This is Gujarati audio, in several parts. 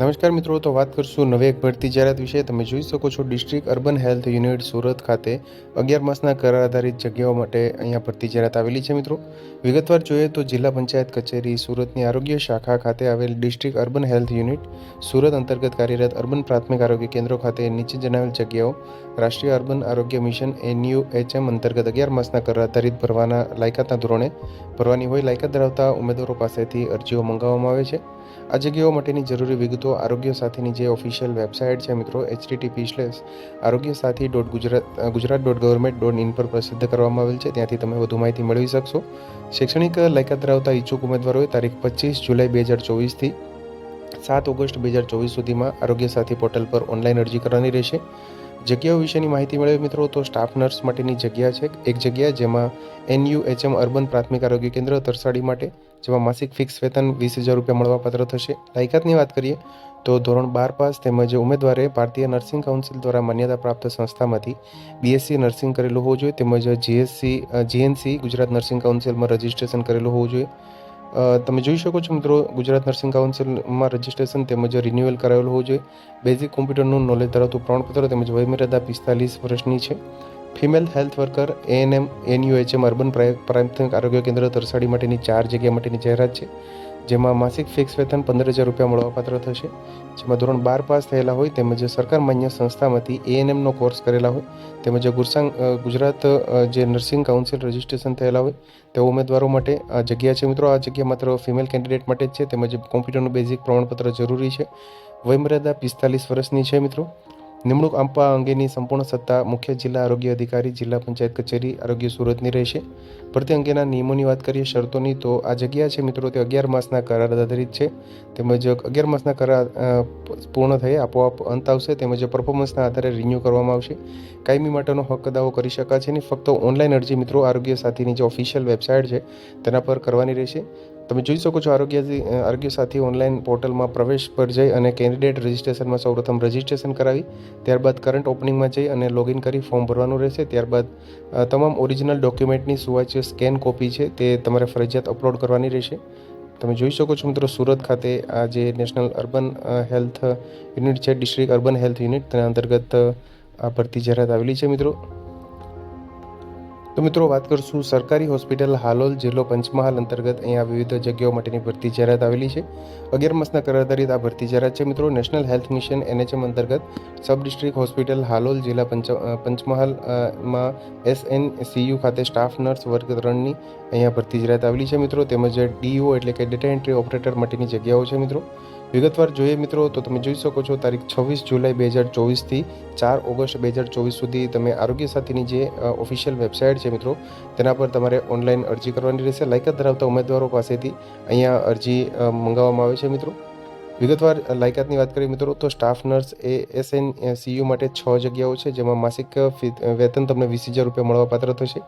નમસ્કાર મિત્રો, તો વાત કરશું નવી એક ભરતી જાહેરાત વિશે. તમે જોઈ શકો છો district urban health unit Surat ખાતે અગિયાર માસના કરાર આધારિત જગ્યાઓ માટે અહીંયા ભરતી જાહેરાત આવેલી છે મિત્રો. વિગતવાર જોઈએ તો જિલ્લા પંચાયત કચેરી સુરતની આરોગ્ય શાખા ખાતે આવેલ district urban health unit Surat અંતર્ગત કાર્યરત અર્બન પ્રાથમિક આરોગ્ય કેન્દ્રો ખાતે નીચે જણાવેલ જગ્યાઓ રાષ્ટ્રીય અર્બન આરોગ્ય મિશન એનયુ એચએમ અંતર્ગત અગિયાર માસના કરાર આધારિત ભરવાના લાયકાતના ધોરણે ભરવાની હોય લાયકાત ધરાવતા ઉમેદવારો પાસેથી અરજીઓ મંગાવવામાં આવે છે. આ જગ્યાઓ માટેની જરૂરી વિગતો આરોગ્ય સાથીની જે ઓફિશિયલ વેબસાઇટ છે મિત્રો HTTP slash Arogya Sathi dot Gujarat Gujarat dot government dot in પર પ્રસિદ્ધ કરવામાં આવેલ છે. ત્યાંથી તમે વધુ માહિતી મેળવી શકશો. શૈક્ષણિક લાયકાત ધરાવતા ઈચ્છુક ઉમેદવારોએ તારીખ પચીસ જુલાઈ બે હજાર ચોવીસથી સાત ઓગસ્ટ બે હજાર ચોવીસ સુધીમાં આરોગ્ય સાથી પોર્ટલ પર ઓનલાઈન અરજી કરવાની રહેશે. જગ્યાઓ વિશેની માહિતી મેળવી મિત્રો, તો સ્ટાફ નર્સ માટેની જગ્યા છે. એક જગ્યા જેમાં એનયુએચએમ અર્બન પ્રાથમિક આરોગ્ય કેન્દ્ર તરસાડી માટે, જેમાં માસિક ફિક્સ વેતન વીસ હજાર રૂપિયા મળવાપાત્ર થશે. લાયકાતની વાત કરીએ, તો ધોરણ બાર પાસ તેમજ ઉમેદવારે ભારતીય નર્સિંગ કાઉન્સિલ દ્વારા માન્યતા પ્રાપ્ત સંસ્થામાંથી બીએસસી નર્સિંગ કરેલું હોવું જોઈએ, તેમજ જીએસસી જીએનસી ગુજરાત નર્સિંગ કાઉન્સિલમાં રજિસ્ટ્રેશન કરેલું હોવું જોઈએ. તમે જોઈ શકો છો મિત્રો, ગુજરાત નર્સિંગ કાઉન્સિલમાં રજિસ્ટ્રેશન તેમજ રિન્યુઅલ કરાવેલું હોવું જોઈએ. બેઝિક કોમ્પ્યુટરનું નોલેજ ધરાવતું પ્રમાણપત્ર તેમજ વયમર્યાદા પિસ્તાલીસ વર્ષની છે. Female health worker, ANM, NUHM, urban પ્રાથમિક આરોગ્ય કેન્દ્ર, તરસાડી માટેની ચાર જગ્યા માટેની જાહેરાત છે. જેમાં માસિક ફિક્સ વેતન પંદર હજાર રૂપિયા મળવાપાત્ર થશે. જેમાં ધોરણ બાર પાસ થયેલા હોય તેમજ સરકાર માન્ય સંસ્થામાંથી એએનએમનો કોર્સ કરેલા હોય તેમજ ગુરસાંગ ગુજરાત જે નર્સિંગ કાઉન્સિલ રજિસ્ટ્રેશન થયેલા હોય તેવા ઉમેદવારો માટે આ જગ્યા છે. મિત્રો, આ જગ્યા માત્ર ફિમેલ કેન્ડિડેટ માટે જ છે. તેમજ કોમ્પ્યુટરનું બેઝિક પ્રમાણપત્ર જરૂરી છે. વયમર્યાદા પિસ્તાલીસ વર્ષની છે મિત્રો. નિમણૂક આપવા અંગેની સંપૂર્ણ સત્તા મુખ્ય જિલ્લા આરોગ્ય અધિકારી, જિલ્લા પંચાયત કચેરી, આરોગ્ય સુરતની રહેશે. ભરતી અંગેના નિયમોની વાત કરીએ શરતોની, તો આ જગ્યા છે મિત્રો, તે અગિયાર માસના કરાર આધારિત છે. તેમજ અગિયાર માસના કરાર પૂર્ણ થયે, આપોઆપ અંત આવશે. તેમજ પરફોર્મન્સના આધારે રિન્યૂ કરવામાં આવશે. કાયમી માટેનો હક દાવો કરી શકાશે નહીં ફક્ત ઓનલાઈન અરજી મિત્રો, આરોગ્ય સાથીની જે ઓફિશિયલ વેબસાઇટ છે, તેના પર કરવાની રહેશે. તમે જોઈ શકો છો આરોગ્ય આરોગ્ય સાથી ઓનલાઈન પોર્ટલમાં પ્રવેશ પર જઈ અને કેન્ડિડેટ રજિસ્ટ્રેશનમાં સૌપ્રથમ રજિસ્ટ્રેશન કરાવી, ત્યારબાદ કરંટ ઓપનિંગમાં જઈ અને લોગિન કરી ફોર્મ ભરવાનું રહેશે, ત્યારબાદ તમામ ઓરિજિનલ ડોક્યુમેન્ટની સુવાચ્ય સ્કેન કોપી છે તે તમારે ફરજિયાત અપલોડ કરવાની રહેશે. તમે જોઈ શકો છો મિત્રો સુરત ખાતે આ જે નેશનલ અર્બન હેલ્થ યુનિટ છે, ડિસ્ટ્રિક્ટ અર્બન હેલ્થ યુનિટ, તેના અંતર્ગત આ ભરતી જાહેરાત આવેલી છે મિત્રો. તો મિત્રો, વાત કરશું સરકારી હોસ્પિટલ હાલોલ જિલ્લો પંચમહાલ અંતર્ગત. અહીંયા વિવિધ જગ્યાઓ માટેની ભરતી જાહેરાત આવેલી છે. અગિયાર માસના કરાર આધારિત આ ભરતી જાહેરાત છે. મિત્રો, નેશનલ હેલ્થ મિશન એનએચએમ અંતર્ગત સબ ડિસ્ટ્રિક્ટ હોસ્પિટલ હાલોલ જિલ્લા પંચ પંચમહાલમાં એસએન સીયુ ખાતે સ્ટાફ નર્સ વર્ગ ત્રણની અહીંયા ભરતી જાહેરાત આવેલી છે મિત્રો. તેમજ ડીઓ એટલે કે ડેટા એન્ટ્રી ઓપરેટર માટેની જગ્યાઓ છે મિત્રો. વિગતવાર જોઈએ મિત્રો, તો તમે જોઈ શકો છો, તારીખ છવ્વીસ જુલાઈ બે હજાર ચોવીસથી ચાર ઓગસ્ટ બે હજાર ચોવીસ સુધી તમે આરોગ્ય સાથીની જે ઓફિશિયલ વેબસાઇટ છે મિત્રો, તેના પર તમારે ઓનલાઈન અરજી કરવાની રહેશે. લાયકાત ધરાવતા ઉમેદવારો પાસેથી અહીંયા અરજી મંગાવવામાં આવે છે મિત્રો. વિગતવાર લાયકાતની વાત કરીએ મિત્રો, તો સ્ટાફ નર્સ એ એસએન સીયુ માટે છ જગ્યાઓ છે, જેમાં માસિક વેતન તમને વીસ હજાર રૂપિયા મળવાપાત્ર થશે.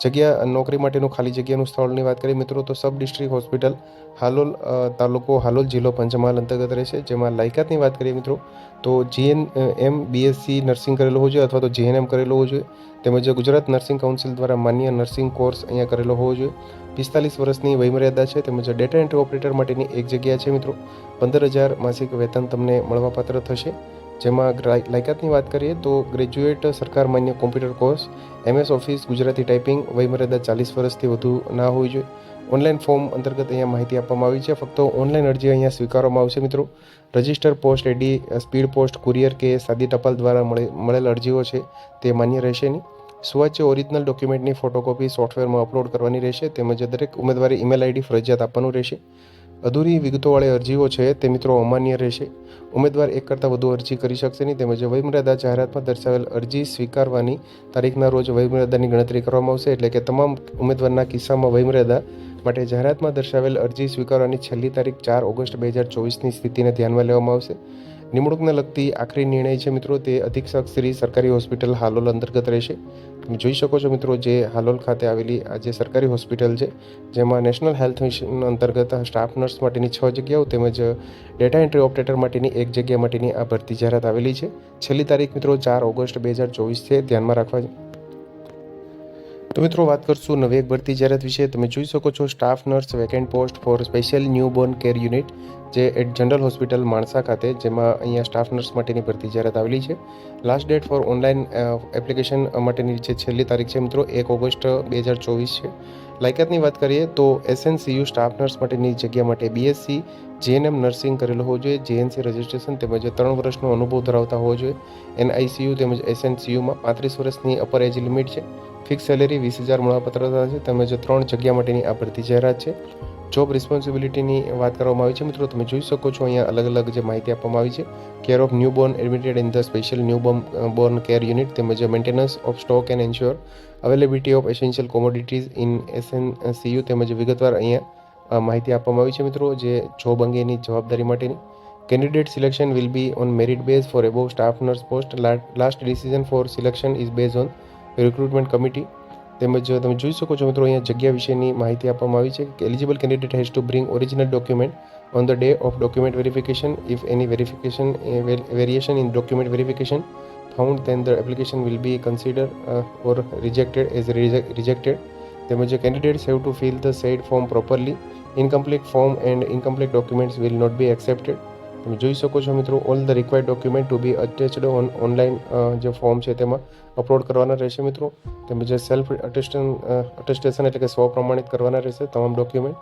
જગ્યા, નોકરી માટેનું ખાલી જગ્યાનું સ્થળની વાત કરીએ, મિત્રો, તો સબ ડિસ્ટ્રિક્ટ હોસ્પિટલ હાલોલ તાલુકો હાલોલ જિલ્લો પંચમહાલ અંતર્ગત રહેશે જેમાં લાયકાતની વાત કરીએ, મિત્રો, તો જીએન એમ, બીએસસી નર્સિંગ કરેલો હોવો જોઈએ અથવા તો જીએનએમ કરેલો હોવો જોઈએ, તેમજ ગુજરાત નર્સિંગ કાઉન્સિલ દ્વારા માન્ય નર્સિંગ કોર્સ અહીંયા કરેલો હોવો જોઈએ. પિસ્તાલીસ વર્ષની વયમર્યાદા છે, તેમજ ડેટા એન્ટ્રી ઓપરેટર માટેની એક જગ્યા છે, મિત્રો, પંદર હજાર માસિક વેતન તમને મળવાપાત્ર થશે. જેમાં લાયકાતની વાત કરીએ તો ગ્રેજ્યુએટ સરકાર માન્ય computer course, MS office, Gujarati typing, વયમર્યાદા ચાલીસ વર્ષથી વધુ ના હોવી જોઈએ. ઓનલાઈન ફોર્મ અંતર્ગત અહીંયા માહિતી આપવામાં આવી છે. ફક્ત ઓનલાઈન અરજી અહીંયા સ્વીકારવામાં આવશે મિત્રો. Register post AD speed post, courier કે સાદી ટપાલ દ્વારા મળે, મળેલ અરજીઓ છે, તે માન્ય રહેશે નહીં. સ્વચ્છ ઓરિજિનલ ડોક્યુમેન્ટની ફોટોકોપી સોફ્ટવેરમાં અપલોડ કરવાની રહેશે, તેમજ દરેક ઉમેદવારે ઈમેલ આઈડી ફરજિયાત આપવાનું રહેશે. અધૂરી વિગતોવાળી અરજીઓ છે તે મિત્રો અમાન્ય રહેશે. ઉમેદવાર એક કરતાં વધુ અરજી કરી શકશે નહીં તેમજ વયમર્યાદા જાહેરાતમાં દર્શાવેલ અરજી સ્વીકારવાની તારીખના રોજ વયમર્યાદાની ગણતરી કરવામાં આવશે એટલે કે તમામ ઉમેદવારના કિસ્સામાં વયમર્યાદા માટે જાહેરાતમાં દર્શાવેલ અરજી સ્વીકારવાની છેલ્લી તારીખ ચાર ઓગસ્ટ બે હજાર ચોવીસની સ્થિતિને ધ્યાનમાં લેવામાં આવશે. નિમણૂકને લગતી આખરી નિર્ણય છે મિત્રો, તે અધિક્ષક શ્રી સરકારી હોસ્પિટલ હાલોલ અંતર્ગત રહેશે. તમે જોઈ શકો છો મિત્રો, જે હાલોલ ખાતે આવેલી આ જે સરકારી હોસ્પિટલ છે, જેમાં નેશનલ હેલ્થ મિશન અંતર્ગત સ્ટાફ નર્સ માટેની છ જગ્યાઓ તેમજ ડેટા એન્ટ્રી ઓપરેટર માટેની એક જગ્યા માટેની આ ભરતી જાહેરાત આવેલી છે. છેલ્લી તારીખ મિત્રો, ચાર ઓગસ્ટ બે હજાર ચોવીસ છે. ધ્યાનમાં રાખવા તો મિત્રો વાત કરશું નવી એક ભરતી જાહેરાત વિશે. તમે જોઈ શકો છો staff nurse vacant post for special newborn care unit જે એટ જનરલ હોસ્પિટલ માણસા ખાતે, જેમાં અહીંયા સ્ટાફ નર્સ માટેની ભરતી જાહેરાત આવેલી છે. Last date for online application માટેની જે છેલ્લી તારીખ છે મિત્રો, એક ઓગસ્ટ બે હજાર ચોવીસ છે. લાયકાતની વાત કરીએ તો એસએનસીયુ સ્ટાફ નર્સ માટેની જગ્યા માટે બીએસસી જીએનએમ નર્સિંગ કરેલો હોવો જોઈએ. જેએનસી રજિસ્ટ્રેશન તેમજ ત્રણ વર્ષનો અનુભવ ધરાવતા હોવો જોઈએ. એનઆઈસીયુ તેમજ એસએનસીયુમાં પાંત્રીસ વર્ષની અપર એજ લિમિટ છે. ફિક્સ સેલેરી વીસ હજાર મળવાપત્ર છે. તેમજ ત્રણ જગ્યા માટેની આ ભરતી જાહેરાત છે. જોબ રિસ્પોન્સિબિલિટીની વાત કરવામાં આવી છે. મિત્રો, તમે જોઈ શકો છો અહીંયા અલગ અલગ જે માહિતી આપવામાં આવી છે. Care of new born admitted in the special new born born care unit તેમજ maintenance of stock and ensure availability of essential commodities in SN CU તેમજ વિગતવાર અહીંયા માહિતી આપવામાં આવી છે, મિત્રો, જે જોબ અંગેની જવાબદારી માટેની. Candidate selection will be on merit base for above staff nurse post last decision for selection is base on recruitment committee તેમજ તમે જોઈ શકો છો મિત્રો અહીંયા જગ્યા વિશેની માહિતી આપવામાં આવી છે કે eligible candidate has to bring original document on the day of document verification if any verification variation in document verification found application will be considered uh, or rejected as reject- rejected તેમજ candidates have to fill the said form properly incomplete form and incomplete documents will not be accepted તમે જોઈ શકો છો મિત્રો all the required document to be attached on online જે ફોર્મ છે તેમાં અપલોડ કરવાના રહેશે મિત્રો. તેમજ સેલ્ફ અટેસ્ટન અટેસ્ટેશન એટલે કે સ્વ પ્રમાણિત કરવાના રહેશે તમામ ડોક્યુમેન્ટ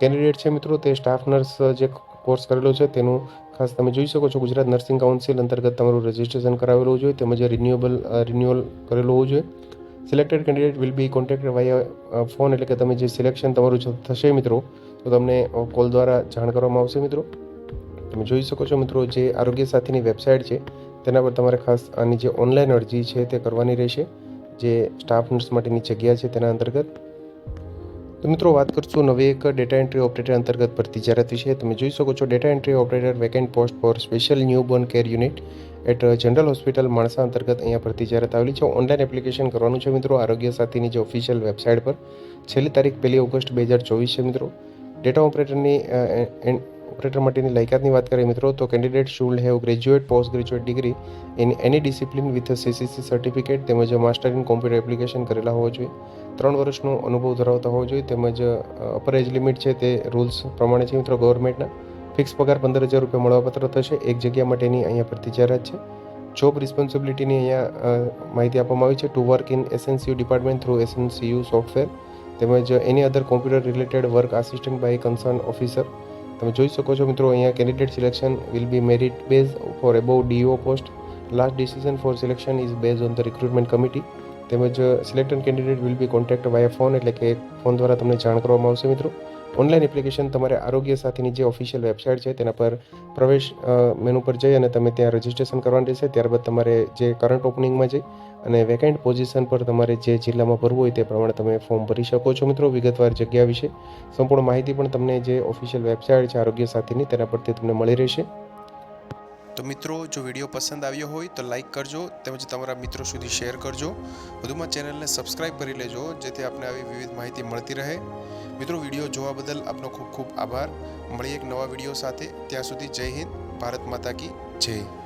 કેન્ડિડેટ છે મિત્રો, તે સ્ટાફ નર્સ જે કોર્સ કરેલો છે તેનું ખાસ તમે જોઈ શકો છો ગુજરાત નર્સિંગ કાઉન્સિલ અંતર્ગત તમારું રજિસ્ટ્રેશન કરાવેલું જોઈએ, તેમજ રિન્યુએબલ રિન્યુઅલ કરેલું હોવું જોઈએ. Selected candidate will be contacted by phone એટલે કે તમે જે સિલેક્શન તમારું થશે મિત્રો, તો તમને કોલ દ્વારા જાણ કરવામાં આવશે મિત્રો. તમે જોઈ શકો છો મિત્રો જે આરોગ્ય સાથીની વેબસાઇટ છે, તેના પર તમારે ખાસ આની જે ઓનલાઈન અરજી છે તે કરવાની રહેશે, જે સ્ટાફ નર્સ માટેની જગ્યા છે તેના અંતર્ગત. તો મિત્રો વાત કરશું નવી એક ડેટા એન્ટ્રી ઓપરેટર અંતર્ગત ભરતી જાહેરાત વિશે તમે જોઈ શકો છો data entry operator vacant post for special newborn care unit at general hospital Mansa અંતર્ગત અહીંયા ભરતી જાહેરાત આવેલી છે. ઓનલાઈન એપ્લિકેશન કરવાનું છે મિત્રો આરોગ્ય સાથીની જે ઓફિશિયલ વેબસાઇટ પર. છેલ્લી તારીખ પહેલી ઓગસ્ટ બે હજાર ચોવીસ છે મિત્રો. ડેટા ઓપરેટરની ઓપરેટર માટેની લાયકાતની વાત કરીએ મિત્રો, તો candidate should have graduate post graduate degree in any discipline with CCC certificate તેમજ માસ્ટર ઇન કોમ્પ્યુટર એપ્લિકેશન કરેલા હોવા જોઈએ. ત્રણ વર્ષનો અનુભવ ધરાવતા હોવો જોઈએ, તેમજ અપર એજ લિમિટ છે તે રૂલ્સ પ્રમાણે છે મિત્રો ગવર્મેન્ટના ફિક્સ પગાર પંદર હજાર રૂપિયા મળવાપત્ર થશે, એક જગ્યા માટેની અહીંયા પરથી જાહેરાત છે જોબ રિસ્પોન્સિબિલિટીની અહીંયા માહિતી આપવામાં આવી છે to work in SNCU department through SNCU software તેમજ any other computer related work assistant by concern officer તમે જોઈ શકો છો મિત્રો, અહીંયા candidate selection will be merit base for above DO post last decision for selection is base on the recruitment committee તેમજ selected candidate will be contact by phone એટલે કે ફોન દ્વારા તમને જાણ કરવામાં આવશે મિત્રો. ઓનલાઈન એપ્લિકેશન તમારે આરોગ્ય સાથેની જે ઓફિશિયલ વેબસાઇટ છે, તેના પર પ્રવેશ મેનુ પર જઈ અને તમે ત્યાં રજિસ્ટ્રેશન કરવાનું રહેશે. ત્યારબાદ તમારે જે કરંટ ઓપનિંગમાં જઈ અને વેકેન્ટ પોઝિશન પર તમારે જે જિલ્લામાં ભરવું હોય તે પ્રમાણે તમે ફોર્મ ભરી શકો છો મિત્રો. વિગતવાર જગ્યા વિશે સંપૂર્ણ માહિતી પણ તમને જે ઓફિશિયલ વેબસાઇટ છે, આરોગ્ય સાથેની, તેના પરથી તમને મળી રહેશે. તો મિત્રો, જો વીડિયો પસંદ આવ્યો હોય તો લાઈક કરજો, તેમજ તમારા મિત્રો સુધી શેર કરજો. વધુમાં ચેનલને સબસ્ક્રાઇબ કરી લેજો, જેથી આપને આવી વિવિધ માહિતી મળતી રહે. મિત્રો, વીડિયો જોવા બદલ આપનો ખૂબ ખૂબ આભાર. મળીએ એક નવા વીડિયો સાથે. ત્યાં સુધી જય હિન્દ, ભારત માતા કી જય.